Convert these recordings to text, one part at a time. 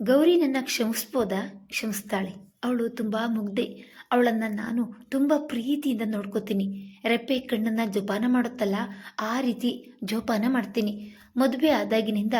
ಗೌರಿ ನನ್ನ ಕ್ಷಮಿಸ್ಬೋದಾ? ಕ್ಷಮಿಸ್ತಾಳೆ. ಅವಳು ತುಂಬ ಮುಗ್ದೆ ಅವಳನ್ನು ನಾನು ತುಂಬ ಪ್ರೀತಿಯಿಂದ ನೋಡ್ಕೋತೀನಿ. ರೆಪ್ಪೆ ಕಣ್ಣನ್ನು ಜೋಪಾನ ಮಾಡುತ್ತಲ್ಲ, ಆ ರೀತಿ ಜೋಪಾನ ಮಾಡ್ತೀನಿ. ಮದುವೆ ಆದಾಗಿನಿಂದ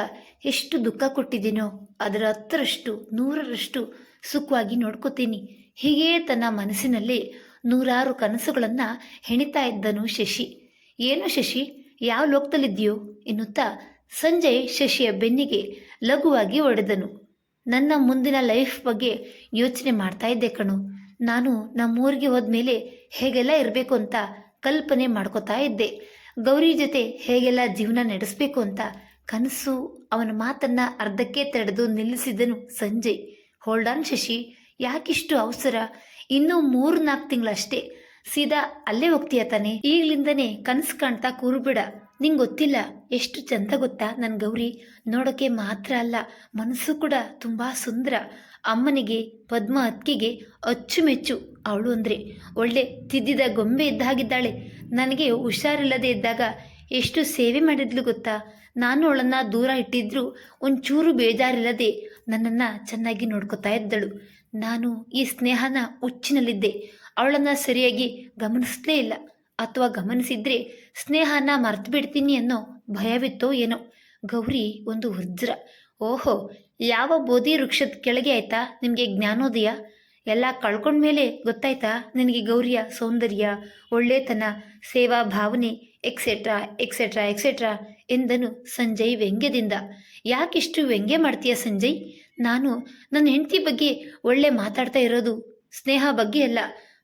ಎಷ್ಟು ದುಃಖ ಕೊಟ್ಟಿದ್ದೀನೋ, ಅದರ ಹತ್ತರಷ್ಟು, ನೂರರಷ್ಟು ಸುಖವಾಗಿ ನೋಡ್ಕೋತೀನಿ. ಹೀಗೇ ತನ್ನ ಮನಸ್ಸಿನಲ್ಲಿ ನೂರಾರು ಕನಸುಗಳನ್ನು ಹೆಣಿತಾ ಇದ್ದನು ಶಶಿ. ಏನು ಶಶಿ? ಯಾವ ಲೋಕದಲ್ಲಿದ್ದೀಯೋ? ಎನ್ನುತ್ತಾ ಸಂಜಯ್ ಶಶಿಯ ಬೆನ್ನಿಗೆ ಲಘುವಾಗಿ ಹೊಡೆದನು. ನನ್ನ ಮುಂದಿನ ಲೈಫ್ ಬಗ್ಗೆ ಯೋಚನೆ ಮಾಡ್ತಾ ಇದ್ದೆ ಕಣು. ನಾನು ನಮ್ಮೂರಿಗೆ ಹೋದ್ಮೇಲೆ ಹೇಗೆಲ್ಲ ಇರಬೇಕು ಅಂತ ಕಲ್ಪನೆ ಮಾಡ್ಕೋತಾ ಇದ್ದೆ. ಗೌರಿ ಜೊತೆ ಹೇಗೆಲ್ಲ ಜೀವನ ನಡೆಸಬೇಕು ಅಂತ ಕನಸು ಅವನ ಮಾತನ್ನ ಅರ್ಧಕ್ಕೆ ತಡೆದು ನಿಲ್ಲಿಸಿದನು ಸಂಜಯ್ ಆನ್ ಶಶಿ, ಯಾಕಿಷ್ಟು ಅವಸರ? ಇನ್ನೂ ಮೂರು ನಾಲ್ಕು ತಿಂಗಳಷ್ಟೇ. ಸೀದಾ ಅಲ್ಲೇ ಹೋಗ್ತೀಯ ತಾನೆ? ಈಗ್ಲಿಂದನೇ ಕನಸು ಕಾಣ್ತಾ ಕೂರುಬಿಡ. ನಿಂಗೆ ಗೊತ್ತಿಲ್ಲ ಎಷ್ಟು ಚಂದ ಗೊತ್ತಾ ನನ್ನ ಗೌರಿ? ನೋಡೋಕೆ ಮಾತ್ರ ಅಲ್ಲ, ಮನಸ್ಸು ಕೂಡ ತುಂಬ ಸುಂದರ. ಅಮ್ಮನಿಗೆ, ಪದ್ಮ ಅತ್ತಿಗೆಗೆ ಅಚ್ಚುಮೆಚ್ಚು ಅವಳು ಅಂದರೆ. ಒಳ್ಳೆ ತಿದ್ದಿದ ಗೊಂಬೆ ಇದ್ದ ಹಾಗಿದ್ದಾಳೆ. ನನಗೆ ಹುಷಾರಿಲ್ಲದೆ ಇದ್ದಾಗ ಎಷ್ಟು ಸೇವೆ ಮಾಡಿದ್ಲು ಗೊತ್ತಾ? ನಾನು ಅವಳನ್ನು ದೂರ ಇಟ್ಟಿದ್ರೂ ಒಂಚೂರು ಬೇಜಾರಿಲ್ಲದೆ ನನ್ನನ್ನು ಚೆನ್ನಾಗಿ ನೋಡ್ಕೊತಾ ಇದ್ದಳು. ನಾನು ಈ ಸ್ನೇಹನ ಹುಚ್ಚಿನಲ್ಲಿದ್ದೆ. ಅವಳನ್ನು ಸರಿಯಾಗಿ ಗಮನಿಸಲೇ ಇಲ್ಲ. ಅಥವಾ ಗಮನಿಸಿದ್ರೆ ಸ್ನೇಹನ ಮರ್ತು ಬಿಡ್ತೀನಿ ಅನ್ನೋ ಭಯವಿತ್ತೋ ಏನೋ. ಗೌರಿ ಒಂದು ವಜ್ರ ಓಹೋ, ಯಾವ ಬೋಧಿ ವೃಕ್ಷದ ಕೆಳಗೆ ಆಯ್ತಾ ನಿಮಗೆ ಜ್ಞಾನೋದಯ? ಎಲ್ಲ ಕಳ್ಕೊಂಡ್ಮೇಲೆ ಗೊತ್ತಾಯ್ತಾ ನಿನಗೆ ಗೌರಿಯ ಸೌಂದರ್ಯ, ಒಳ್ಳೆತನ, ಸೇವಾ ಭಾವನೆ ಎಕ್ಸೆಟ್ರಾ ಎಕ್ಸೆಟ್ರಾ ಎಕ್ಸೆಟ್ರಾ ಎಂದನು ಸಂಜಯ್ ವ್ಯಂಗ್ಯದಿಂದ. ಯಾಕಿಷ್ಟು ವ್ಯಂಗ್ಯ ಮಾಡ್ತೀಯ ಸಂಜಯ್? ನಾನು ನನ್ನ ಹೆಂಡತಿ ಬಗ್ಗೆ ಒಳ್ಳೆ ಮಾತಾಡ್ತಾ ಇರೋದು ಸ್ನೇಹ ಬಗ್ಗೆ ಅಲ್ಲ.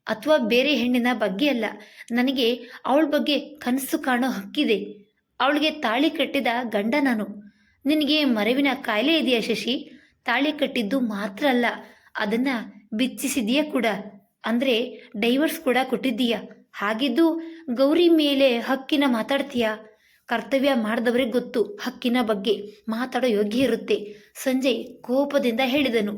ಅಥವಾ ಬೇರೆ ಹೆಣ್ಣಿನ ಬಗ್ಗೆ ಅಲ್ಲ. ನನಗೆ ಅವಳ ಬಗ್ಗೆ ಕನಸು ಕಾಣೋ ಹಕ್ಕಿದೆ. ಅವಳಿಗೆ ತಾಳಿ ಕಟ್ಟಿದ ಗಂಡ ನಾನು. ನಿನಗೆ ಮರವಿನ ಕಾಯಿಲೆ ಇದೆಯಾ ಶಶಿ? ತಾಳಿ ಕಟ್ಟಿದ್ದು ಮಾತ್ರ ಅಲ್ಲ, ಅದನ್ನ ಬಿಚ್ಚಿಸಿದೀಯ ಕೂಡ? ಅಂದ್ರೆ ಡೈವರ್ಸ್ ಕೂಡ ಕೊಟ್ಟಿದ್ದೀಯ? ಹಾಗಿದ್ದು ಗೌರಿ ಮೇಲೆ ಹಕ್ಕಿನ ಮಾತಾಡ್ತೀಯಾ? ಕರ್ತವ್ಯ ಮಾಡಿದವರಿಗೆ ಗೊತ್ತು, ಹಕ್ಕಿನ ಬಗ್ಗೆ ಮಾತಾಡೋ ಯೋಗ್ಯ ಇರುತ್ತೆ. ಸಂಜಯ್ ಕೋಪದಿಂದ ಹೇಳಿದನು.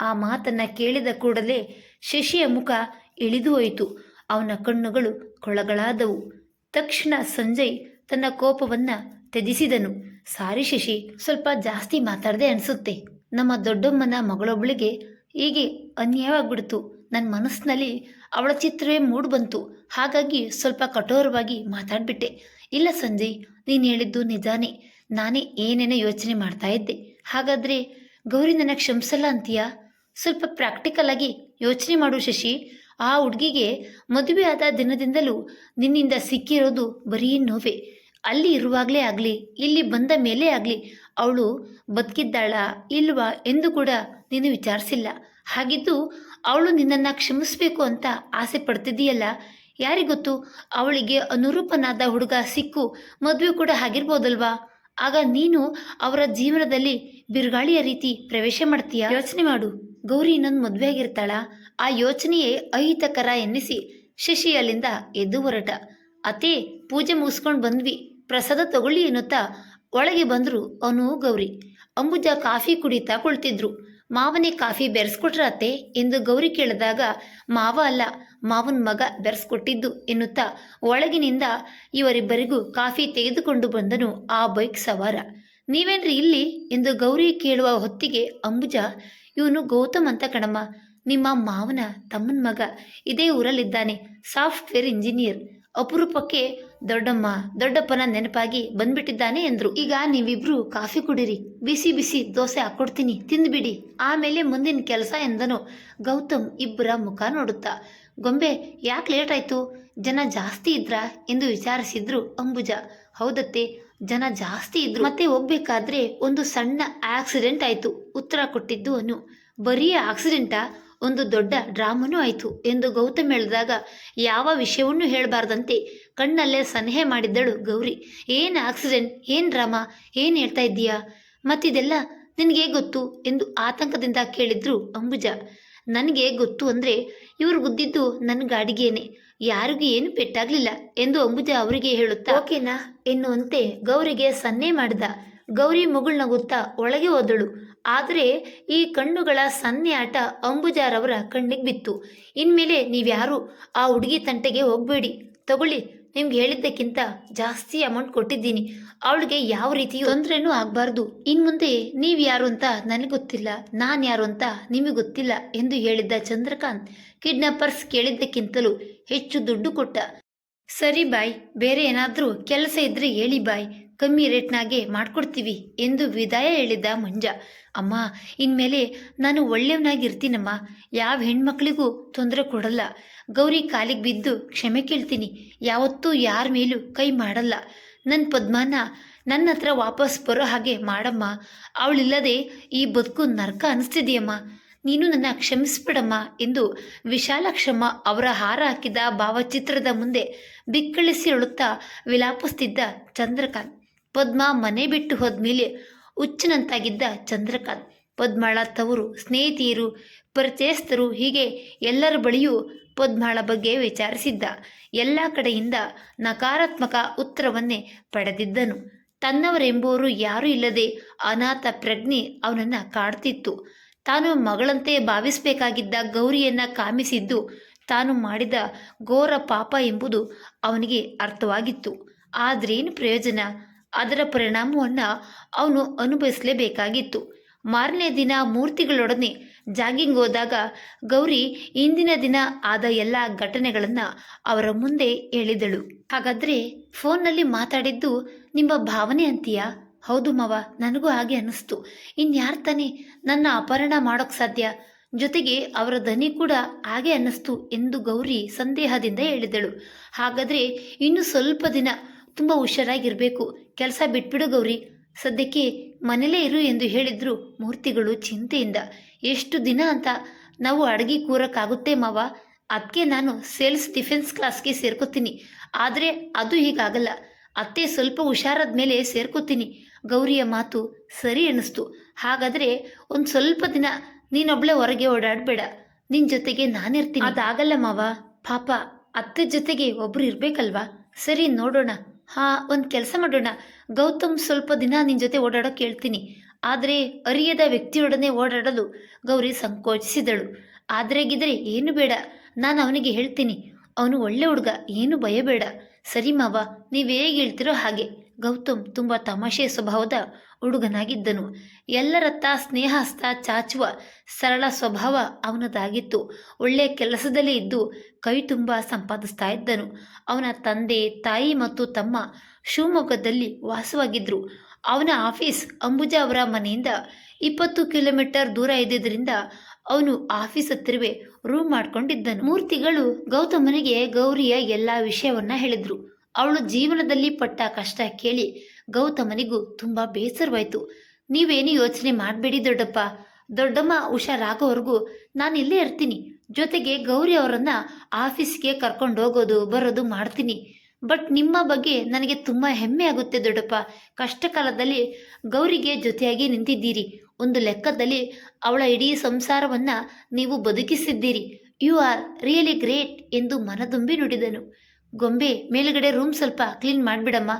ಆ ಮಾತನ್ನ ಕೇಳಿದ ಕೂಡಲೇ ಶಶಿಯ ಮುಖ ಇಳಿದು ಹೋಯಿತು. ಅವನ ಕಣ್ಣುಗಳು ಕೊಳಗಳಾದವು. ತಕ್ಷಣ ಸಂಜಯ್ ತನ್ನ ಕೋಪವನ್ನ ತ್ಯಜಿಸಿದನು. ಸಾರಿ ಶಶಿ, ಸ್ವಲ್ಪ ಜಾಸ್ತಿ ಮಾತಾಡದೆ ಅನಿಸುತ್ತೆ. ನಮ್ಮ ದೊಡ್ಡಮ್ಮನ ಮಗಳೊಬ್ಬಳಿಗೆ ಹೀಗೆ ಅನ್ಯಾಯವಾಗ್ಬಿಡ್ತು. ನನ್ನ ಮನಸ್ಸಿನಲ್ಲಿ ಅವಳ ಚಿತ್ರವೇ ಮೂಡ್ ಬಂತು ಹಾಗಾಗಿ ಸ್ವಲ್ಪ ಕಠೋರವಾಗಿ ಮಾತಾಡ್ಬಿಟ್ಟೆ. ಇಲ್ಲ ಸಂಜಯ್, ನೀನು ಹೇಳಿದ್ದು ನಿಜಾನೇ. ನಾನೇ ಏನೇನೋ ಯೋಚನೆ ಮಾಡ್ತಾ ಇದ್ದೆ. ಹಾಗಾದರೆ ಗೌರಿ ನನಗೆ ಕ್ಷಮಿಸಲ್ಲ ಅಂತೀಯಾ? ಸ್ವಲ್ಪ ಪ್ರಾಕ್ಟಿಕಲ್ ಆಗಿ ಯೋಚನೆ ಮಾಡು ಶಶಿ. ಆ ಹುಡುಗಿಗೆ ಮದುವೆ ಆದ ದಿನದಿಂದಲೂ ನಿನ್ನಿಂದ ಸಿಕ್ಕಿರೋದು ಬರೀ ನೋವೆ. ಅಲ್ಲಿ ಇರುವಾಗಲೇ ಆಗಲಿ, ಇಲ್ಲಿ ಬಂದ ಮೇಲೆ ಆಗಲಿ, ಅವಳು ಬದುಕಿದ್ದಾಳ ಇಲ್ವಾ ಎಂದು ಕೂಡ ನೀನು ವಿಚಾರಿಸಿಲ್ಲ. ಹಾಗಿದ್ದು ಅವಳು ನಿನ್ನನ್ನು ಕ್ಷಮಿಸಬೇಕು ಅಂತ ಆಸೆ ಪಡ್ತಿದ್ದೀಯಲ್ಲ? ಯಾರಿಗೊತ್ತು? ಅವಳಿಗೆ ಅನುರೂಪನಾದ ಹುಡುಗ ಸಿಕ್ಕು ಮದುವೆ ಕೂಡ ಆಗಿರ್ಬೋದಲ್ವಾ? ಆಗ ನೀನು ಅವರ ಜೀವನದಲ್ಲಿ ಬಿರುಗಾಳಿಯ ರೀತಿ ಪ್ರವೇಶ ಮಾಡ್ತೀಯ? ಯೋಚನೆ ಮಾಡು. ಗೌರಿ ಇನ್ನೊಂದು ಮದುವೆ ಆಗಿರ್ತಾಳ ಆ ಯೋಚನೆಯೇ ಅಹಿತಕರ ಎನ್ನಿಸಿ ಶಶಿ ಅಲ್ಲಿಂದ ಎದ್ದು ಹೊರಟ. ಅತೇ ಪೂಜೆ ಮುಗಿಸ್ಕೊಂಡು ಬಂದ್ವಿ. ಪ್ರಸಾದ ತಗೊಳ್ಳಿ ಎನ್ನುತ್ತಾ ಒಳಗೆ ಬಂದರು ಅನು ಗೌರಿ. ಅಂಬುಜ ಕಾಫಿ ಕುಡಿತಾ ಕುಳಿತಿದ್ರು. ಮಾವನೇ ಕಾಫಿ ಬೆರೆಸ್ಕೊಟ್ರ ಅತ್ತೆ ಎಂದು ಗೌರಿ ಕೇಳಿದಾಗ, ಮಾವ ಅಲ್ಲ, ಮಾವನ ಮಗ ಬೆರೆಸ್ಕೊಟ್ಟಿದ್ದು ಎನ್ನುತ್ತಾ ಒಳಗಿನಿಂದ ಇವರಿಬ್ಬರಿಗೂ ಕಾಫಿ ತೆಗೆದುಕೊಂಡು ಬಂದನು ಆ ಬೈಕ್ ಸವಾರ. ನೀವೇನ್ರಿ ಇಲ್ಲಿ? ಎಂದು ಗೌರಿ ಕೇಳುವ ಹೊತ್ತಿಗೆ ಅಂಬುಜ, ಇವನು ಗೌತಮ್ ಅಂತ ಕಣಮ್ಮ, ನಿಮ್ಮ ಮಾವನ ತಮ್ಮನ ಮಗ ಇದೇ ಊರಲ್ಲಿದ್ದಾನೆ, ಸಾಫ್ಟ್ವೇರ್ ಇಂಜಿನಿಯರ್. ಅಪರೂಪಕ್ಕೆ ದೊಡ್ಡಮ್ಮ, ದೊಡ್ಡಪ್ಪನ ನೆನಪಾಗಿ ಬಂದ್ಬಿಟ್ಟಿದ್ದಾನೆ ಎಂದ್ರು. ಈಗ ನೀವಿಬ್ರು ಕಾಫಿ ಕುಡಿರಿ. ಬಿಸಿ ಬಿಸಿ ದೋಸೆ ಹಾಕೊಡ್ತೀನಿ. ತಿಂದ್ಬಿಡಿ. ಆಮೇಲೆ ಮುಂದಿನ ಕೆಲಸ ಎಂದನು ಗೌತಮ್ ಇಬ್ಬರ ಮುಖ ನೋಡುತ್ತಾ. ಗೊಂಬೆ, ಯಾಕೆ ಲೇಟ್ ಆಯ್ತು? ಜನ ಜಾಸ್ತಿ ಇದ್ರಾ ಎಂದು ವಿಚಾರಿಸಿದ್ರು ಅಂಬುಜ. ಹೌದತ್ತೆ, ಜನ ಜಾಸ್ತಿ ಇದ್ರು. ಮತ್ತೆ ಹೋಗ್ಬೇಕಾದ್ರೆ ಒಂದು ಸಣ್ಣ ಆಕ್ಸಿಡೆಂಟ್ ಆಯ್ತು. ಉತ್ತರ ಕೊಟ್ಟಿದ್ದು ಅನು. ಬರೀ ಆಕ್ಸಿಡೆಂಟಾ ಒಂದು ದೊಡ್ಡ ಡ್ರಾಮನೂ ಆಯಿತು ಎಂದು ಗೌತಮ್ ಹೇಳಿದಾಗ ಯಾವ ವಿಷಯವನ್ನೂ ಹೇಳಬಾರ್ದಂತೆ ಕಣ್ಣಲ್ಲೇ ಸನ್ಹೆ ಮಾಡಿದ್ದಳು ಗೌರಿ. ಏನು ಆಕ್ಸಿಡೆಂಟ್ ಏನು ಡ್ರಾಮಾ ಏನು ಹೇಳ್ತಾ ಇದ್ದೀಯಾ? ಮತ್ತಿದೆಲ್ಲ ನಿನಗೆ ಗೊತ್ತು ಎಂದು ಆತಂಕದಿಂದ ಕೇಳಿದ್ರು ಅಂಬುಜ. ನನಗೆ ಗೊತ್ತು ಅಂದರೆ ಇವ್ರು ಗುದ್ದಿದ್ದು ನನ್ನ ಗಾಡಿಗೇನೆ. ಯಾರಿಗೂ ಏನು ಪೆಟ್ಟಾಗಲಿಲ್ಲ ಎಂದು ಅಂಬುಜ ಅವರಿಗೆ ಹೇಳುತ್ತಾ ಓಕೆನಾ? ಎನ್ನುವಂತೆ ಗೌರಿಗೆ ಸನ್ನೆ ಮಾಡಿದ. ಗೌರಿ ಮುಗುಳ್ನಗುತ್ತಾ ಒಳಗೆ ಹೋದಳು. ಆದರೆ ಈ ಕಣ್ಣುಗಳ ಸನ್ನೆ ಆಟ ಅಂಬುಜಾರವರ ಕಣ್ಣಿಗೆ ಬಿತ್ತು. ಇನ್ಮೇಲೆ ನೀವ್ಯಾರು? ಆ ಹುಡುಗಿ ತಂಟೆಗೆ ಹೋಗಬೇಡಿ. ತಗೊಳ್ಳಿ. ನಿಮ್ಗೆ ಹೇಳಿದ್ದಕ್ಕಿಂತ ಜಾಸ್ತಿ ಅಮೌಂಟ್ ಕೊಟ್ಟಿದ್ದೀನಿ. ಅವಳಿಗೆ ಯಾವ ರೀತಿ ತೊಂದರೆನೂ ಆಗಬಾರ್ದು. ಇನ್ನು ಮುಂದೆ ನೀವು ಯಾರು ಅಂತ ನನಗೆ ಗೊತ್ತಿಲ್ಲ, ನಾನು ಯಾರು ಅಂತ ನಿಮಗೆ ಗೊತ್ತಿಲ್ಲ ಎಂದು ಹೇಳಿದ್ದ ಚಂದ್ರಕಾಂತ್ ಕಿಡ್ನಾಪರ್ಸ್ ಕೇಳಿದ್ದಕ್ಕಿಂತಲೂ ಹೆಚ್ಚು ದುಡ್ಡು ಕೊಟ್ಟ. ಸರಿ ಬಾಯ್, ಬೇರೆ ಏನಾದರೂ ಕೆಲಸ ಇದ್ರೆ ಹೇಳಿ ಬಾಯ್. ಕಮ್ಮಿ ರೇಟ್ನಾಗೆ ಮಾಡ್ಕೊಡ್ತೀವಿ ಎಂದು ವಿದಾಯ ಹೇಳಿದ್ದ ಮಂಜ. ಅಮ್ಮ, ಇನ್ಮೇಲೆ ನಾನು ಒಳ್ಳೆಯವನಾಗಿರ್ತೀನಮ್ಮ ಯಾವ ಹೆಣ್ಮಕ್ಳಿಗೂ ತೊಂದರೆ ಕೊಡಲ್ಲ. ಗೌರಿ ಕಾಲಿಗೆ ಬಿದ್ದು ಕ್ಷಮೆ ಕೇಳ್ತೀನಿ. ಯಾವತ್ತೂ ಯಾರ ಮೇಲೂ ಕೈ ಮಾಡಲ್ಲ. ನನ್ನ ಪದ್ಮಾನ ನನ್ನ ಹತ್ರ ವಾಪಸ್ ಬರೋ ಹಾಗೆ ಮಾಡಮ್ಮ. ಅವಳಿಲ್ಲದೆ ಈ ಬದುಕು ನರ್ಕ ಅನಿಸ್ತಿದೆಯಮ್ಮ. ನೀನು ನನ್ನ ಕ್ಷಮಿಸ್ಬಿಡಮ್ಮ ಎಂದು ವಿಶಾಲಾಕ್ಷಮ್ಮ ಅವರ ಹಾರ ಹಾಕಿದ ಭಾವಚಿತ್ರದ ಮುಂದೆ ಬಿಕ್ಕಳಿಸಿ ಅಳುತ್ತಾ ವಿಲಾಪಿಸ್ತಿದ್ದ ಚಂದ್ರಕಾಂತ್. ಪದ್ಮ ಮನೆ ಬಿಟ್ಟು ಹೋದ್ಮೇಲೆ ಹುಚ್ಚನಂತಾಗಿದ್ದ ಚಂದ್ರಕಾಂತ್. ಪದ್ಮಾಳ ತವರು ಸ್ನೇಹಿತಿಯರು, ಪರಿಚಯಸ್ಥರು ಹೀಗೆ ಎಲ್ಲರ ಬಳಿಯೂ ಪದ್ಮಾಳ ಬಗ್ಗೆ ವಿಚಾರಿಸಿದ್ದ. ಎಲ್ಲ ಕಡೆಯಿಂದ ನಕಾರಾತ್ಮಕ ಉತ್ತರವನ್ನೇ ಪಡೆದಿದ್ದನು. ತನ್ನವರೆಂಬುವರು ಯಾರೂ ಇಲ್ಲದೆ ಅನಾಥ ಪ್ರಜ್ಞೆ ಅವನನ್ನು ಕಾಡ್ತಿತ್ತು. ತಾನು ಮಗಳಂತೆ ಭಾವಿಸಬೇಕಾಗಿದ್ದ ಗೌರಿಯನ್ನ ಕಾಮಿಸಿದ್ದು, ತಾನು ಮಾಡಿದ ಘೋರ ಪಾಪ ಎಂಬುದು ಅವನಿಗೆ ಅರ್ಥವಾಗಿತ್ತು. ಆದ್ರೇನು ಪ್ರಯೋಜನ? ಅದರ ಪರಿಣಾಮವನ್ನು ಅವನು ಅನುಭವಿಸಲೇಬೇಕಾಗಿತ್ತು. ಮಾರನೇ ದಿನ ಮೂರ್ತಿಗಳೊಡನೆ ಜಾಗಿಂಗ್ ಹೋದಾಗ ಗೌರಿ ಇಂದಿನ ದಿನ ಆದ ಎಲ್ಲ ಘಟನೆಗಳನ್ನು ಅವರ ಮುಂದೆ ಹೇಳಿದಳು. ಹಾಗಾದರೆ ಫೋನ್ನಲ್ಲಿ ಮಾತಾಡಿದ್ದು ನಿಮ್ಮ ಭಾವನೆ ಅಂತೀಯಾ? ಹೌದು ಮಾವ, ನನಗೂ ಹಾಗೆ ಅನ್ನಿಸ್ತು. ಇನ್ಯಾರು ತಾನೇ ನನ್ನ ಅಪಹರಣ ಮಾಡೋಕ್ಕೆ ಸಾಧ್ಯ? ಜೊತೆಗೆ ಅವರ ದನಿ ಕೂಡ ಹಾಗೆ ಅನ್ನಿಸ್ತು ಎಂದು ಗೌರಿ ಸಂದೇಹದಿಂದ ಹೇಳಿದಳು. ಹಾಗಾದರೆ ಇನ್ನು ಸ್ವಲ್ಪ ದಿನ ತುಂಬ ಹುಷಾರಾಗಿರಬೇಕು. ಕೆಲಸ ಬಿಟ್ಬಿಡು ಗೌರಿ. ಸದ್ಯಕ್ಕೆ ಮನೇಲೇ ಇರು ಎಂದು ಹೇಳಿದ್ರು ಮೂರ್ತಿಗಳು ಚಿಂತೆಯಿಂದ. ಎಷ್ಟು ದಿನ ಅಂತ ನಾವು ಅಡಗಿ ಕೂರಕ್ಕಾಗುತ್ತೆ ಮಾವ. ಅದಕ್ಕೆ ನಾನು ಸೇಲ್ಸ್ ಡಿಫೆನ್ಸ್ ಕ್ಲಾಸ್ಗೆ ಸೇರ್ಕೋತೀನಿ. ಆದರೆ ಅದು ಹೀಗಾಗಲ್ಲ. ಅತ್ತೆ ಸ್ವಲ್ಪ ಹುಷಾರಾದ ಮೇಲೆ ಸೇರ್ಕೋತೀನಿ. ಗೌರಿಯ ಮಾತು ಸರಿ ಅನ್ನಿಸ್ತು ಹಾಗಾದರೆ ಒಂದು ಸ್ವಲ್ಪ ದಿನ ನೀನೊಬ್ಳೆ ಹೊರಗೆ ಓಡಾಡಬೇಡ. ನಿನ್ನ ಜೊತೆಗೆ ನಾನಿರ್ತೀನಿ. ಅದಾಗಲ್ಲ ಮಾವ. ಪಾಪ, ಅತ್ತೆ ಜೊತೆಗೆ ಒಬ್ರು ಇರಬೇಕಲ್ವಾ? ಸರಿ ನೋಡೋಣ. ಹಾ, ಒಂದು ಕೆಲಸ ಮಾಡೋಣ. ಗೌತಮ್ ಸ್ವಲ್ಪ ದಿನ ನಿನ್ನ ಜೊತೆ ಓಡಾಡೋಕೆ ಕೇಳ್ತೀನಿ. ಆದರೆ ಅರಿಯದ ವ್ಯಕ್ತಿಯೊಡನೆ ಓಡಾಡಲು ಗೌರಿ ಸಂಕೋಚಿಸಿದಳು. ಆದರೆ ಗಿದ್ರೆ ಏನು ಬೇಡ. ನಾನು ಅವನಿಗೆ ಹೇಳ್ತೀನಿ. ಅವನು ಒಳ್ಳೆ ಹುಡುಗ, ಏನು ಭಯ ಬೇಡ ಸರಿ ಮಾವ, ನೀವು ಹೇಗೆ ಹೇಳ್ತಿರೋ ಹಾಗೆ. ಗೌತಮ್ ತುಂಬ ತಮಾಷೆ ಸ್ವಭಾವದ ಹುಡುಗನಾಗಿದ್ದನು. ಎಲ್ಲರತ್ತ ಸ್ನೇಹಸ್ತ ಚಾಚುವ ಸರಳ ಸ್ವಭಾವ ಅವನದಾಗಿತ್ತು. ಒಳ್ಳೆಯ ಕೆಲಸದಲ್ಲೇ ಇದ್ದು ಕೈ ತುಂಬ ಸಂಪಾದಿಸ್ತಾ ಇದ್ದನು. ಅವನ ತಂದೆ, ತಾಯಿ ಮತ್ತು ತಮ್ಮ ಶಿವಮೊಗ್ಗದಲ್ಲಿ ವಾಸವಾಗಿದ್ದರು ಅವನ ಆಫೀಸ್ ಅಂಬುಜ ಅವರ ಮನೆಯಿಂದ ಇಪ್ಪತ್ತು ಕಿಲೋಮೀಟರ್ ದೂರ ಇದ್ದಿದ್ದರಿಂದ ಅವನು ಆಫೀಸ್ ಹತ್ತಿರವೇ ರೂಮ್ ಮಾಡಿಕೊಂಡಿದ್ದನು. ಮೂರ್ತಿಗಳು ಗೌತಮನಿಗೆ ಗೌರಿಯ ಎಲ್ಲ ವಿಷಯವನ್ನ ಹೇಳಿದ್ರು. ಅವಳು ಜೀವನದಲ್ಲಿ ಪಟ್ಟ ಕಷ್ಟ ಕೇಳಿ ಗೌತಮನಿಗೂ ತುಂಬ ಬೇಸರವಾಯಿತು. ನೀವೇನು ಯೋಚನೆ ಮಾಡಬೇಡಿ ದೊಡ್ಡಪ್ಪ. ದೊಡ್ಡಮ್ಮ ಹುಷಾರಾಗೋವರೆಗೂ ನಾನು ಇಲ್ಲೇ ಇರ್ತೀನಿ. ಜೊತೆಗೆ ಗೌರಿ ಅವರನ್ನ ಆಫೀಸ್ಗೆ ಕರ್ಕೊಂಡು ಹೋಗೋದು, ಬರೋದು ಮಾಡ್ತೀನಿ. ಬಟ್ ನಿಮ್ಮ ಬಗ್ಗೆ ನನಗೆ ತುಂಬ ಹೆಮ್ಮೆ ಆಗುತ್ತೆ ದೊಡ್ಡಪ್ಪ. ಕಷ್ಟ ಕಾಲದಲ್ಲಿ ಗೌರಿಗೆ ಜೊತೆಯಾಗಿ ನಿಂತಿದ್ದೀರಿ. ಒಂದು ಲೆಕ್ಕದಲ್ಲಿ ಅವಳ ಇಡೀ ಸಂಸಾರವನ್ನ ನೀವು ಬದುಕಿಸಿದ್ದೀರಿ. ಯು ಆರ್ ರಿಯಲಿ ಗ್ರೇಟ್ ಎಂದು ಮನದುಂಬಿ ನುಡಿದನು. ಗೊಂಬೆ ಮೇಲುಗಡೆ ರೂಮ್ ಸ್ವಲ್ಪ ಕ್ಲೀನ್ ಮಾಡಿಬಿಡಮ್ಮ.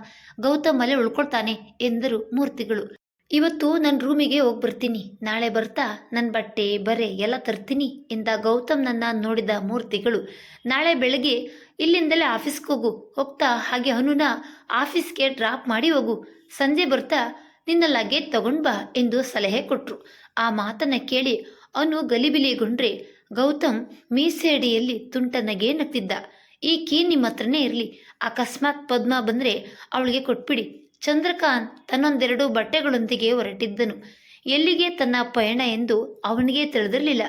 ಗೌತಮ್ ಅಲ್ಲೇ ಉಳ್ಕೊಳ್ತಾನೆ ಎಂದರು ಮೂರ್ತಿಗಳು. ಇವತ್ತು ನನ್ನ ರೂಮಿಗೆ ಹೋಗಿ ಬರ್ತೀನಿ. ನಾಳೆ ಬರ್ತಾ ನನ್ನ ಬಟ್ಟೆ, ಬರೆ ಎಲ್ಲ ತರ್ತೀನಿ ಎಂದ ಗೌತಮ್ ನನ್ನ ನೋಡಿದ ಮೂರ್ತಿಗಳು. ನಾಳೆ ಬೆಳಗ್ಗೆ ಇಲ್ಲಿಂದಲೇ ಆಫೀಸ್ಗೆ ಹೋಗು. ಹೋಗ್ತಾ ಹಾಗೆ ಅನುನ ಆಫೀಸ್ಗೆ ಡ್ರಾಪ್ ಮಾಡಿ ಹೋಗು. ಸಂಜೆ ಬರ್ತಾ ನಿನ್ನ ಲಗೇಜ್ ತಗೊಂಡ್ ಬಾ ಎಂದು ಸಲಹೆ ಕೊಟ್ರು. ಆ ಮಾತನ್ನ ಕೇಳಿ ಅನು ಗಲಿಬಿಲಿಗೊಂಡ್ರೆ ಗೌತಮ್ ಮೀಸೆಡಿಯಲ್ಲಿ ತುಂಟನಗೆ ನಗ್ತಿದ್ದ. ಈ ಕೀ ನಿಮ್ಮ ಹತ್ರನೇ ಇರಲಿ? ಅಕಸ್ಮಾತ್ ಪದ್ಮ ಬಂದರೆ ಅವಳಿಗೆ ಕೊಟ್ಬಿಡಿ. ಚಂದ್ರಕಾಂತ್ ತನ್ನೊಂದೆರಡು ಬಟ್ಟೆಗಳೊಂದಿಗೆ ಹೊರಟಿದ್ದನು. ಎಲ್ಲಿಗೆ ತನ್ನ ಪಯಣ ಎಂದು ಅವನಿಗೆ ತಿಳಿದಿರಲಿಲ್ಲ.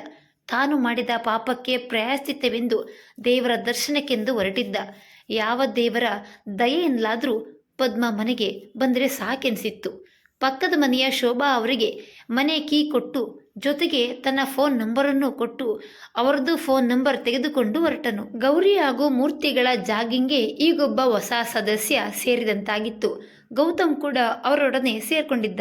ತಾನು ಮಾಡಿದ ಪಾಪಕ್ಕೆ ಪ್ರಾಯಶ್ಚಿತ್ತವೆಂದು ದೇವರ ದರ್ಶನಕ್ಕೆಂದು ಹೊರಟಿದ್ದ. ಯಾವ ದೇವರ ದಯೆಯಿಂದಲಾದರೂ ಪದ್ಮ ಮನೆಗೆ ಬಂದರೆ ಸಾಕೆನಿಸಿತ್ತು. ಪಕ್ಕದ ಮನೆಯ ಶೋಭಾ ಅವರಿಗೆ ಮನೆ ಕೀ ಕೊಟ್ಟು ಜೊತೆಗೆ ತನ್ನ ಫೋನ್ ನಂಬರನ್ನು ಕೊಟ್ಟು ಅವರದ್ದು ಫೋನ್ ನಂಬರ್ ತೆಗೆದುಕೊಂಡು ಹೊರಟನು. ಗೌರಿ ಹಾಗೂ ಮೂರ್ತಿಗಳ ಜಾಗಿಂಗ್ಗೆ ಈಗೊಬ್ಬ ಹೊಸ ಸದಸ್ಯ ಸೇರಿದಂತಾಗಿತ್ತು. ಗೌತಮ್ ಕೂಡ ಅವರೊಡನೆ ಸೇರಿಕೊಂಡಿದ್ದ.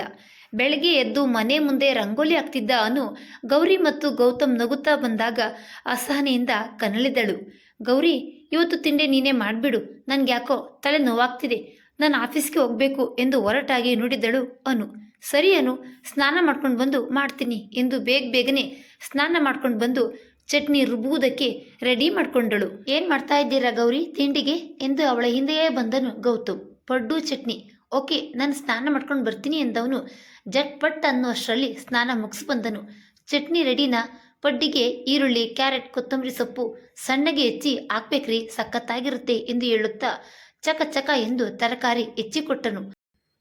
ಬೆಳಗ್ಗೆ ಎದ್ದು ಮನೆ ಮುಂದೆ ರಂಗೋಲಿ ಹಾಕ್ತಿದ್ದ ಅನು, ಗೌರಿ ಮತ್ತು ಗೌತಮ್ ನಗುತ್ತಾ ಬಂದಾಗ ಅಸಹನೆಯಿಂದ ಕನಲಿದಳು. ಗೌರಿ, ಇವತ್ತು ತಿಂಡಿ ನೀನೇ ಮಾಡಿಬಿಡು. ನನಗೆ ಯಾಕೋ ತಲೆ ನೋವಾಗ್ತಿದೆ ನಾನು ಆಫೀಸ್ಗೆ ಹೋಗಬೇಕು ಎಂದು ಹೊರಟಾಗಿ ನುಡಿದಳು ಅನು. ಸರಿ ಅನು ಸ್ನಾನ ಮಾಡ್ಕೊಂಡು ಬಂದು, ಮಾಡ್ತೀನಿ ಎಂದು ಬೇಗ ಬೇಗನೆ ಸ್ನಾನ ಮಾಡ್ಕೊಂಡು ಬಂದು, ಚಟ್ನಿ ರುಬ್ಬುವುದಕ್ಕೆ ರೆಡಿ ಮಾಡಿಕೊಂಡಳು. ಏನು ಮಾಡ್ತಾ ಇದ್ದೀರಾ ಗೌರಿ? ತಿಂಡಿಗೆ? ಎಂದು ಅವಳ ಹಿಂದೆಯೇ ಬಂದನು ಗೌತಮ್. ಪಡ್ಡು ಚಟ್ನಿ. ಓಕೆ, ನಾನು ಸ್ನಾನ ಮಾಡ್ಕೊಂಡು ಬರ್ತೀನಿ ಎಂದವನು ಜಟ್ ಪಟ್ ಅನ್ನುವಷ್ಟರಲ್ಲಿ ಸ್ನಾನ ಮುಗಿಸಿ ಬಂದನು. ಚಟ್ನಿ ರೆಡಿನಾ ಪಡ್ಡಿಗೆ ಈರುಳ್ಳಿ, ಕ್ಯಾರೆಟ್, ಕೊತ್ತಂಬರಿ ಸೊಪ್ಪು ಸಣ್ಣಗೆ ಹೆಚ್ಚಿ ಹಾಕ್ಬೇಕ್ರಿ, ಸಖತ್ತಾಗಿರುತ್ತೆ ಎಂದು ಹೇಳುತ್ತಾ ಚಕ ಚಕ ಎಂದು ತರಕಾರಿ ಹೆಚ್ಚಿಕೊಟ್ಟನು.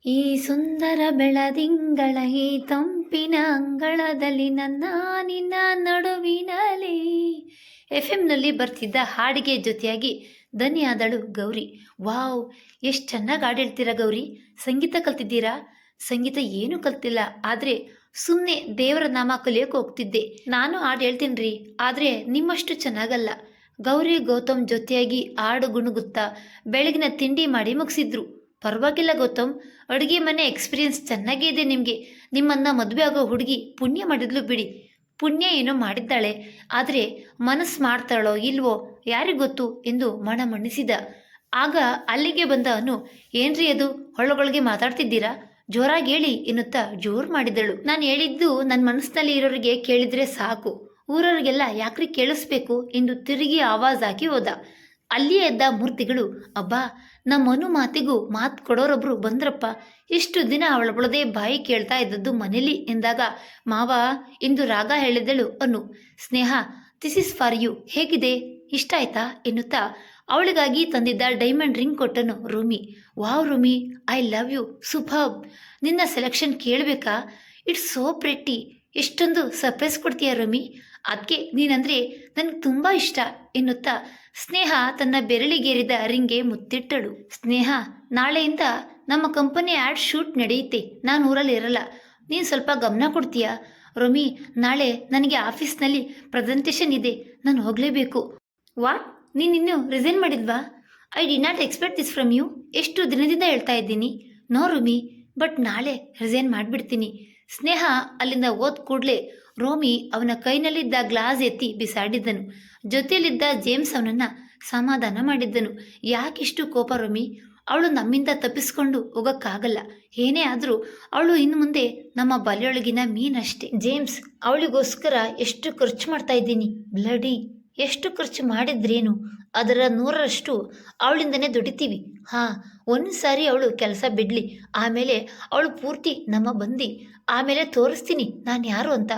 ಈ ಸುಂದರ ಬೆಳದಿಂಗಳ, ಈ ತಂಪಿನ ಅಂಗಳದಲ್ಲಿ ನನ್ನ ನಿನ್ನ ನಡುವಿನಲ್ಲಿ. ಎಫ್ ಎಂನಲ್ಲಿ ಬರ್ತಿದ್ದ ಹಾಡಿಗೆ ಜೊತೆಯಾಗಿ ಧನಿಯಾದಳು ಗೌರಿ. ವಾವ್, ಎಷ್ಟು ಚೆನ್ನಾಗಿ ಹಾಡೇಳ್ತೀರಾ ಗೌರಿ. ಸಂಗೀತ ಕಲ್ತಿದ್ದೀರಾ? ಸಂಗೀತ ಏನೂ ಕಲ್ತಿಲ್ಲ, ಆದರೆ ಸುಮ್ಮನೆ ದೇವರ ನಾಮ ಕಲಿಯೋಕೆ ಹೋಗ್ತಿದ್ದೆ. ನಾನು ಹಾಡು ಹೇಳ್ತೀನಿ ರೀ ಆದರೆ ನಿಮ್ಮಷ್ಟು ಚೆನ್ನಾಗಲ್ಲ. ಗೌರಿ ಗೌತಮ್ ಜೊತೆಯಾಗಿ ಹಾಡು ಗುಣಗುತ್ತಾ ಬೆಳಗಿನ ತಿಂಡಿ ಮಾಡಿ ಮುಗಿಸಿದ್ರು. ಪರವಾಗಿಲ್ಲ ಗೌತಮ್. ಅಡುಗೆ ಮನೆ ಎಕ್ಸ್ಪೀರಿಯನ್ಸ್ ಚೆನ್ನಾಗೇ ಇದೆ ನಿಮಗೆ. ನಿಮ್ಮನ್ನು ಮದುವೆ ಆಗೋ ಹುಡುಗಿ ಪುಣ್ಯ ಮಾಡಿದ್ಲು ಬಿಡಿ. ಪುಣ್ಯ ಏನೋ ಮಾಡಿದ್ದಾಳೆ. ಆದರೆ ಮನಸ್ಸು ಮಾಡ್ತಾಳೋ ಇಲ್ವೋ ಯಾರಿಗೆ ಗೊತ್ತು ಎಂದು ಮಣ ಮಣ್ಣಿಸಿದ ಆಗ ಅಲ್ಲಿಗೆ ಬಂದ ಅನು, ಏನ್ರಿ ಅದು? ಹೊಳ್ಳೊಳಗೆ ಮಾತಾಡ್ತಿದ್ದೀರಾ? ಜೋರಾಗಿ ಹೇಳಿ ಎನ್ನುತ್ತಾ ಜೋರು ಮಾಡಿದಳು. ನಾನು ಹೇಳಿದ್ದು ನನ್ನ ಮನಸ್ಸಿನಲ್ಲಿ ಇರೋರಿಗೆ ಕೇಳಿದ್ರೆ ಸಾಕು. ಊರವ್ರಿಗೆಲ್ಲ ಯಾಕ್ರಿ ಕೇಳಿಸ್ಬೇಕು ಎಂದು ತಿರುಗಿ ಆವಾಜ್ ಹಾಕಿ ಹೋದ. ಅಲ್ಲಿಯೇ ಇದ್ದ ಮೂರ್ತಿಗಳು, ಅಬ್ಬಾ ನಮ್ಮ ಮನು ಮಾತಿಗೂ ಮಾತು ಕೊಡೋರೊಬ್ರು ಬಂದ್ರಪ್ಪ. ಇಷ್ಟು ದಿನ ಅವಳಬಳದೇ ಬಾಯಿ ಕೇಳ್ತಾ ಇದ್ದದ್ದು ಮನೇಲಿ ಎಂದಾಗ, ಮಾವ ಎಂದು ರಾಗ ಹೇಳಿದಳು Anu Sneha this is for you ಹೇಗಿದೆ? ಇಷ್ಟ ಆಯ್ತಾ? ಎನ್ನುತ್ತಾ ಅವಳಿಗಾಗಿ ತಂದಿದ್ದ ಡೈಮಂಡ್ ರಿಂಗ್ ಕೊಟ್ಟನು Rumi. Wow Rumi I love you Subhab ನಿನ್ನ ಸೆಲೆಕ್ಷನ್ ಕೇಳಬೇಕಾ? ಇಟ್ಸ್ ಸೋ ಪ್ರೆಟ್ಟಿ ಎಷ್ಟೊಂದು ಸರ್ಪ್ರೈಸ್ ಕೊಡ್ತೀಯ ರೂಮಿ? ಅದಕ್ಕೆ ನೀನಂದ್ರೆ ನನಗೆ ತುಂಬ ಇಷ್ಟ, ಎನ್ನುತ್ತಾ ಸ್ನೇಹ ತನ್ನ ಬೆರಳಿಗೇರಿದ ರಿಂಗ್ಗೆ ಮುತ್ತಿಟ್ಟಳು. ಸ್ನೇಹ, ನಾಳೆಯಿಂದ ನಮ್ಮ ಕಂಪನಿ ಆ್ಯಡ್ ಶೂಟ್ ನಡೆಯುತ್ತೆ. ನಾನು ಊರಲ್ಲಿ ಇರಲ್ಲ. ನೀನು ಸ್ವಲ್ಪ ಗಮನ ಕೊಡ್ತೀಯಾ? ರೊಮಿ, ನಾಳೆ ನನಗೆ ಆಫೀಸ್ನಲ್ಲಿ ಪ್ರೆಸೆಂಟೇಷನ್ ಇದೆ. ನಾನು ಹೋಗಲೇಬೇಕು. ವಾಟ್ ನೀನಿನ್ನೂ resign ಮಾಡಿದ್ವಾ? I did not expect this from you. ಎಷ್ಟು ದಿನದಿಂದ ಹೇಳ್ತಾ ಇದ್ದೀನಿ. ನೋ ರುಮಿ, ಬಟ್ ನಾಳೆ ರಿಸೈನ್ ಮಾಡಿಬಿಡ್ತೀನಿ. ಸ್ನೇಹ ಅಲ್ಲಿಂದ ಓದ್ ಕೂಡಲೇ ರೋಮಿ ಅವನ ಕೈನಲ್ಲಿದ್ದ ಗ್ಲಾಸ್ ಎತ್ತಿ ಬಿಸಾಡಿದ್ದನು. ಜೊತೆಯಲ್ಲಿದ್ದ ಜೇಮ್ಸ್ ಅವನನ್ನು ಸಮಾಧಾನ ಮಾಡಿದ್ದನು. ಯಾಕಿಷ್ಟು ಕೋಪ ರೋಮಿ? ಅವಳು ನಮ್ಮಿಂದ ತಪ್ಪಿಸ್ಕೊಂಡು ಹೋಗೋಕ್ಕಾಗಲ್ಲ. ಏನೇ ಆದರೂ ಅವಳು ಇನ್ನು ಮುಂದೆ ನಮ್ಮ ಬಲೆಯೊಳಗಿನ ಮೀನಷ್ಟೇ. ಜೇಮ್ಸ್, ಅವಳಿಗೋಸ್ಕರ ಎಷ್ಟು ಖರ್ಚು ಮಾಡ್ತಾ ಇದ್ದೀನಿ? ಬ್ಲಡಿ, ಎಷ್ಟು ಖರ್ಚು ಮಾಡಿದ್ರೇನು? ಅದರ ನೂರರಷ್ಟು ಅವಳಿಂದನೇ ದುಡಿತೀವಿ. ಹಾಂ, ಒಂದು ಸಾರಿ ಅವಳು ಕೆಲಸ ಬಿಡಲಿ. ಆಮೇಲೆ ಅವಳು ಪೂರ್ತಿ ನಮ್ಮ ಬಂದು. ಆಮೇಲೆ ತೋರಿಸ್ತೀನಿ ನಾನು ಯಾರು ಅಂತ.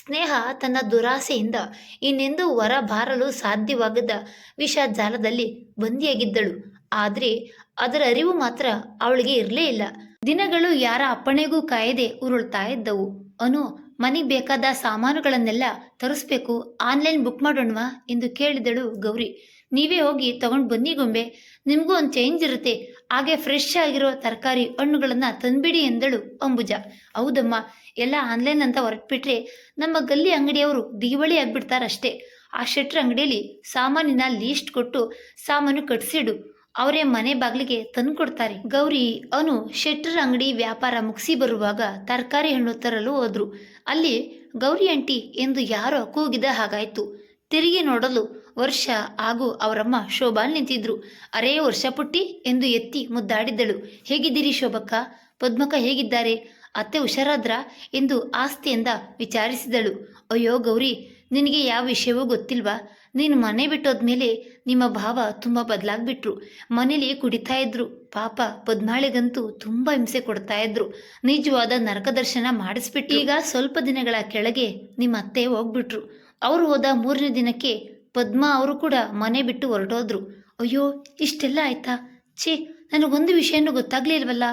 ಸ್ನೇಹ ತನ್ನ ದುರಾಸೆಯಿಂದ ಇನ್ನೆಂದೂ ಹೊರ ಬಾರಲು ಸಾಧ್ಯವಾಗದ ವಿಷ ಜಾಲದಲ್ಲಿ ಬಂದಿಯಾಗಿದ್ದಳು. ಆದರೆ ಅದರ ಅರಿವು ಮಾತ್ರ ಅವಳಿಗೆ ಇರಲೇ ಇಲ್ಲ. ದಿನಗಳು ಯಾರ ಅಪ್ಪಣೆಗೂ ಕಾಯದೆ ಉರುಳ್ತಾ ಇದ್ದವು. ಅನು, ಮನೆಗೆ ಬೇಕಾದ ಸಾಮಾನುಗಳನ್ನೆಲ್ಲ ತರಿಸ್ಬೇಕು, ಆನ್ಲೈನ್ ಬುಕ್ ಮಾಡೋಣವಾ ಎಂದು ಕೇಳಿದಳು ಗೌರಿ. ನೀವೇ ಹೋಗಿ ತಗೊಂಡು ಬನ್ನಿ ಗೊಂಬೆ. ನಿಮಗೂ ಒಂದು ಚೇಂಜ್ ಇರುತ್ತೆ. ಹಾಗೆ ಫ್ರೆಶ್ ಆಗಿರೋ ತರಕಾರಿ ಹಣ್ಣುಗಳನ್ನು ತಂದ್ಬಿಡಿ ಎಂದಳು ಅಂಬುಜ. ಹೌದಮ್ಮ ಎಲ್ಲ ಆನ್ಲೈನ್ ಅಂತ ಹೊರಟ್ಬಿಟ್ರೆ ನಮ್ಮ ಗಲ್ಲಿ ಅಂಗಡಿಯವರು ದಿವಾಳಿ ಆಗ್ಬಿಡ್ತಾರಷ್ಟೇ. ಆ ಶೆಟ್ರ್ ಅಂಗಡಿಯಲ್ಲಿ ಸಾಮಾನಿನ ಲೀಸ್ಟ್ ಕೊಟ್ಟು ಸಾಮಾನು ಕಟ್ಸಿಡು. ಅವರೇ ಮನೆ ಬಾಗಿಲಿಗೆ ತಂದುಕೊಡ್ತಾರೆ. ಗೌರಿ, ಅವನು ಶೆಟ್ರ್ ಅಂಗಡಿ ವ್ಯಾಪಾರ ಮುಗಿಸಿ ಬರುವಾಗ ತರಕಾರಿ ಹಣ್ಣು ತರಲು ಹೋದ್ರು. ಅಲ್ಲಿ ಗೌರಿ ಆಂಟಿ ಎಂದು ಯಾರೋ ಕೂಗಿದ ಹಾಗಾಯ್ತು. ತಿರುಗಿ ನೋಡಲು ವರ್ಷ ಹಾಗೂ ಅವರಮ್ಮ ಶೋಭಾಲ್ ನಿಂತಿದ್ರು. ಅರೇ ವರ್ಷ ಪುಟ್ಟಿ ಎಂದು ಎತ್ತಿ ಮುದ್ದಾಡಿದ್ದಳು ಹೇಗಿದ್ದೀರಿ ಶೋಭಕ್ಕ? ಪದ್ಮಕ್ಕ ಹೇಗಿದ್ದಾರೆ? ಅತ್ತೆ ಹುಷಾರಾದ್ರ ಎಂದು ಆಸ್ತಿಯಿಂದ ವಿಚಾರಿಸಿದಳು. ಅಯ್ಯೋ ಗೌರಿ, ನಿನಗೆ ಯಾವ ವಿಷಯವೂ ಗೊತ್ತಿಲ್ವಾ? ನೀನು ಮನೆ ಬಿಟ್ಟೋದ್ಮೇಲೆ ನಿಮ್ಮ ಭಾವ ತುಂಬ ಬದಲಾಗ್ಬಿಟ್ರು. ಮನೇಲಿ ಕುಡಿತಾ ಇದ್ರು. ಪಾಪ ಪದ್ಮಾಳಿಗಂತೂ ತುಂಬ ಹಿಂಸೆ ಕೊಡ್ತಾ ಇದ್ರು. ನಿಜವಾದ ನರಕ ದರ್ಶನ ಮಾಡಿಸ್ಬಿಟ್ಟು ಈಗ ಸ್ವಲ್ಪ ದಿನಗಳ ಕೆಳಗೆ ನಿಮ್ಮ ಅತ್ತೆ ಹೋಗ್ಬಿಟ್ರು. ಅವರು ಹೋದ ಮೂರನೇ ದಿನಕ್ಕೆ ಪದ್ಮಾ ಅವರು ಕೂಡ ಮನೆ ಬಿಟ್ಟು ಹೊರಟೋದ್ರು. ಅಯ್ಯೋ, ಇಷ್ಟೆಲ್ಲ ಆಯ್ತಾ? ಛೇ, ನನಗೊಂದು ವಿಷಯನೂ ಗೊತ್ತಾಗ್ಲೇ ಇಲ್ವಲ್ಲ?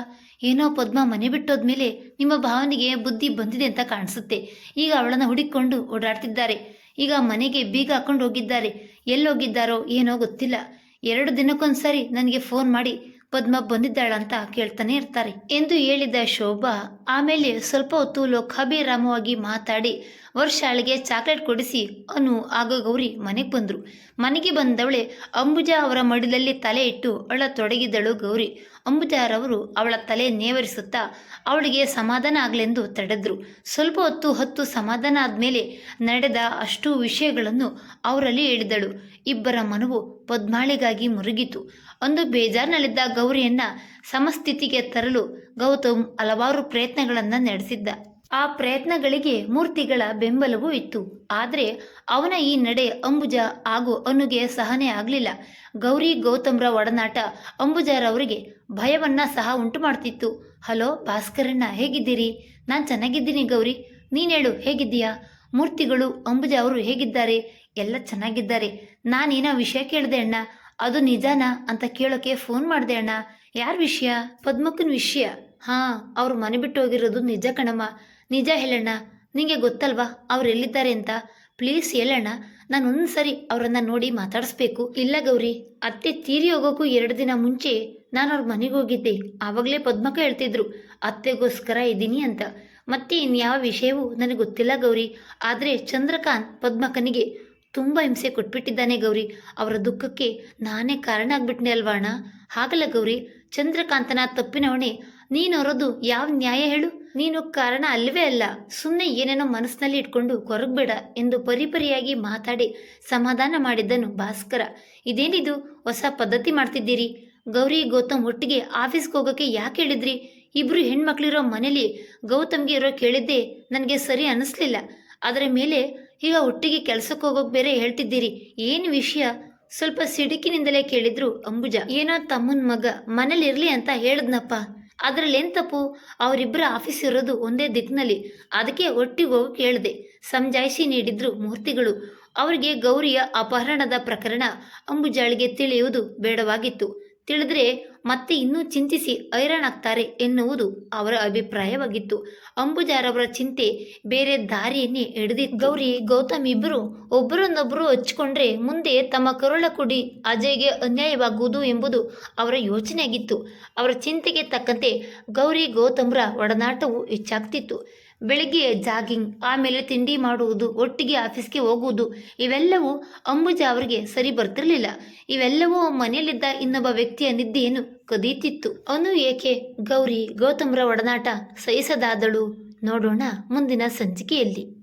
ಏನೋ ಪದ್ಮ ಮನೆ ಬಿಟ್ಟೋದ್ಮೇಲೆ ನಿಮ್ಮ ಭಾವನೆಗೆ ಬುದ್ಧಿ ಬಂದಿದೆ ಅಂತ ಕಾಣಿಸುತ್ತೆ. ಈಗ ಅವಳನ್ನು ಹುಡುಕಿಕೊಂಡು ಓಡಾಡ್ತಿದ್ದಾರೆ. ಈಗ ಮನೆಗೆ ಬೀಗ ಹಾಕೊಂಡು ಹೋಗಿದ್ದಾರೆ. ಎಲ್ಲೋಗಿದ್ದಾರೋ ಏನೋ ಗೊತ್ತಿಲ್ಲ. ಎರಡು ದಿನಕ್ಕೊಂದ್ಸರಿ ನನಗೆ ಫೋನ್ ಮಾಡಿ ಪದ್ಮ ಬಂದಿದ್ದಾಳಂತ ಕೇಳ್ತಾನೆ ಇರ್ತಾರೆ. ಎಂದು ಹೇಳಿದ ಶೋಭಾ, ಆಮೇಲೆ ಸ್ವಲ್ಪ ಹೊತ್ತು ಲೋಕಾಭಿರಾಮವಾಗಿ ಮಾತಾಡಿ ವರ್ಷಾಳಿಗೆ ಚಾಕ್ಲೇಟ್ ಕೊಡಿಸಿ ಅನು, ಆಗ ಗೌರಿ ಮನೆಗೆ ಬಂದರು. ಮನೆಗೆ ಬಂದವಳೆ ಅಂಬುಜ ಅವರ ಮಡಿಲಲ್ಲಿ ತಲೆ ಇಟ್ಟು ಅಳತೊಡಗಿದಳು ಗೌರಿ. ಅಂಬುಜಾರವರು ಅವಳ ತಲೆ ನೇವರಿಸುತ್ತಾ ಅವಳಿಗೆ ಸಮಾಧಾನ ಆಗಲೆಂದು ತಡೆದ್ರು. ಸ್ವಲ್ಪ ಹೊತ್ತು ಹತ್ತು ಸಮಾಧಾನ ಆದಮೇಲೆ ನಡೆದ ಅಷ್ಟು ವಿಷಯಗಳನ್ನು ಅವರಲ್ಲಿ ಹೇಳಿದಳು. ಇಬ್ಬರ ಮನವು ಪದ್ಮಾಳಿಗಾಗಿ ಮುರುಗಿತು. ಒಂದು ಬೇಜಾರಿನಲ್ಲಿದ್ದ ಗೌರಿಯನ್ನ ಸಮಸ್ಥಿತಿಗೆ ತರಲು ಗೌತಮ್ ಹಲವಾರು ಪ್ರಯತ್ನಗಳನ್ನು ನಡೆಸಿದ್ದ. ಆ ಪ್ರಯತ್ನಗಳಿಗೆ ಮೂರ್ತಿಗಳ ಬೆಂಬಲವೂ ಇತ್ತು. ಆದರೆ ಅವನ ಈ ನಡೆ ಅಂಬುಜ ಹಾಗೂ ಅನುಗೆ ಸಹನೆ ಆಗಲಿಲ್ಲ. ಗೌರಿ ಗೌತಮ್ರ ಒಡನಾಟ ಅಂಬುಜರವರಿಗೆ ಭಯವನ್ನ ಸಹ ಉಂಟು ಮಾಡ್ತಿತ್ತು. ಹಲೋ, ಭಾಸ್ಕರಣ್ಣ, ಹೇಗಿದ್ದೀರಿ? ನಾನು ಚೆನ್ನಾಗಿದ್ದೀನಿ ಗೌರಿ. ನೀನ್ ಹೇಳು, ಹೇಗಿದ್ದೀಯಾ? ಮೂರ್ತಿಗಳು, ಅಂಬುಜ ಅವರು ಹೇಗಿದ್ದಾರೆ? ಎಲ್ಲ ಚೆನ್ನಾಗಿದ್ದಾರೆ. ನಾನೇನೋ ವಿಷಯ ಕೇಳಿದೆ ಅಣ್ಣ. ಅದು ನಿಜಾನಾ ಅಂತ ಕೇಳೋಕೆ ಫೋನ್ ಮಾಡಿದೆ ಅಣ್ಣ. ಯಾರ ವಿಷಯ? ಪದ್ಮಕ್ಕನ ವಿಷಯ? ಹಾ, ಅವ್ರು ಮನೆ ಬಿಟ್ಟು ಹೋಗಿರೋದು ನಿಜ ಕಣಮ್ಮ. ನಿಜ ಹೇಳಣ್ಣ. ನಿಂಗೆ ಗೊತ್ತಲ್ವಾ ಅವ್ರು ಎಲ್ಲಿದ್ದಾರೆ ಅಂತ? ಪ್ಲೀಸ್ ಹೇಳಣ್ಣ. ನಾನು ಒಂದ್ಸರಿ ಅವರನ್ನ ನೋಡಿ ಮಾತಾಡಿಸ್ಬೇಕು. ಇಲ್ಲ ಗೌರಿ, ಅತ್ತೆ ತೀರಿ ಹೋಗೋಕ್ಕೂ ಎರಡು ದಿನ ಮುಂಚೆ ನಾನು ಅವ್ರ ಮನೆಗೆ ಹೋಗಿದ್ದೆ. ಆವಾಗಲೇ ಪದ್ಮಕ್ಕ ಹೇಳ್ತಿದ್ರು, ಅತ್ತೆಗೋಸ್ಕರ ಇದ್ದೀನಿ ಅಂತ. ಮತ್ತೆ ಇನ್ಯಾವ ವಿಷಯವೂ ನನಗೆ ಗೊತ್ತಿಲ್ಲ ಗೌರಿ. ಆದರೆ ಚಂದ್ರಕಾಂತ್ ಪದ್ಮಕ್ಕನಿಗೆ ತುಂಬ ಹಿಂಸೆ ಕೊಟ್ಬಿಟ್ಟಿದ್ದಾನೆ ಗೌರಿ. ಅವರ ದುಃಖಕ್ಕೆ ನಾನೇ ಕಾರಣ ಆಗ್ಬಿಟ್ನೆ ಅಲ್ವಾ ಅಣ್ಣ? ಹಾಗಲ್ಲ ಗೌರಿ, ಚಂದ್ರಕಾಂತನ ತಪ್ಪಿನ ಹೊಣೆ. ನೀನು ಅವರದ್ದು ಯಾವ ನ್ಯಾಯ ಹೇಳು? ನೀನು ಕಾರಣ ಅಲ್ಲವೇ ಅಲ್ಲ. ಸುಮ್ಮನೆ ಏನೇನೋ ಮನಸ್ಸಿನಲ್ಲಿ ಇಟ್ಕೊಂಡು ಕೊರಗಬೇಡ ಎಂದು ಪರಿಪರಿಯಾಗಿ ಮಾತಾಡಿ ಸಮಾಧಾನ ಮಾಡಿದ್ದನು ಭಾಸ್ಕರ. ಇದೇನಿದು? ಹೊಸ ಪದ್ಧತಿ ಮಾಡ್ತಿದ್ದೀರಿ. ಗೌರಿ ಗೌತಮ್ ಒಟ್ಟಿಗೆ ಆಫೀಸ್ಗೆ ಹೋಗೋಕೆ ಯಾಕೆ ಹೇಳಿದ್ರಿ? ಇಬ್ರು ಹೆಣ್ಮಕ್ಳಿರೋ ಮನೇಲಿ ಗೌತಮ್ಗೆ ಇರೋ ಕೇಳಿದ್ದೆ ನನಗೆ ಸರಿ ಅನ್ನಿಸ್ಲಿಲ್ಲ ಅದರ ಮೇಲೆ ಈಗ ಒಟ್ಟಿಗೆ ಕೆಲಸಕ್ಕೆ ಹೋಗೋಕೆ ಬೇರೆ ಹೇಳ್ತಿದ್ದೀರಿ. ಏನು ವಿಷಯ? ಸ್ವಲ್ಪ ಸಿಡುಕಿನಿಂದಲೇ ಕೇಳಿದ್ರು ಅಂಬುಜ. ಏನೋ ತಮ್ಮನ ಮಗ ಮನೇಲಿರಲಿ ಅಂತ ಹೇಳಿದ್ನಪ್ಪ. ಅದ್ರಲ್ಲಿ ಏನ್ ತಪ್ಪು? ಅವರಿಬ್ಬರ ಆಫೀಸ್ ಇರೋದು ಒಂದೇ ದಿಕ್ಕಿನಲ್ಲಿ ಅದಕ್ಕೆ ಒಟ್ಟಿಗೆ ಹೋಗಿ ಕೇಳಿದೆ ಸಮಜಾಯಿಸಿ ನೀಡಿದ್ರು ಮೂರ್ತಿಗಳು. ಅವರಿಗೆ ಗೌರಿಯ ಅಪಹರಣದ ಪ್ರಕರಣ ಅಂಬುಜಾಳಿಗೆ ತಿಳಿಯುವುದು ಬೇಡವಾಗಿತ್ತು. ತಿಳಿದ್ರೆ ಮತ್ತೆ ಇನ್ನೂ ಚಿಂತಿಸಿ ಹೈರಾಣಾಗ್ತಾರೆ ಎನ್ನುವುದು ಅವರ ಅಭಿಪ್ರಾಯವಾಗಿತ್ತು. ಅಂಬುಜಾರವರ ಚಿಂತೆ ಬೇರೆ ದಾರಿಯನ್ನೇ ಹಿಡಿದಿ ಗೌರಿ, ಗೌತಮ್ ಇಬ್ಬರು ಒಬ್ಬರನ್ನೊಬ್ಬರು ಹಚ್ಚಿಕೊಂಡ್ರೆ ಮುಂದೆ ತಮ್ಮ ಕರುಳ ಕುಡಿ ಅಜಯ್ಗೆ ಅನ್ಯಾಯವಾಗುವುದು ಎಂಬುದು ಅವರ ಯೋಚನೆಯಾಗಿತ್ತು. ಅವರ ಚಿಂತೆಗೆ ತಕ್ಕಂತೆ ಗೌರಿ, ಗೌತಮ್ರ ಒಡನಾಟವು ಹೆಚ್ಚಾಗ್ತಿತ್ತು. ಬೆಳಿಗ್ಗೆ ಜಾಗಿಂಗ್, ಆಮೇಲೆ ತಿಂಡಿ ಮಾಡುವುದು, ಒಟ್ಟಿಗೆ ಆಫೀಸ್ಗೆ ಹೋಗುವುದು, ಇವೆಲ್ಲವೂ ಅಂಬುಜ ಅವರಿಗೆ ಸರಿ ಬರ್ತಿರಲಿಲ್ಲ. ಇವೆಲ್ಲವೂ ಮನೆಯಲ್ಲಿದ್ದ ಇನ್ನೊಬ್ಬ ವ್ಯಕ್ತಿಯ ನಿದ್ದೆಯನ್ನು ಕದೀತಿತ್ತು. ಅನು ಏಕೆ? ಗೌರಿ, ಗೌತಮ್ರ ಒಡನಾಟ ಸಹಿಸದಾದಳು. ನೋಡೋಣ ಮುಂದಿನ ಸಂಚಿಕೆಯಲ್ಲಿ.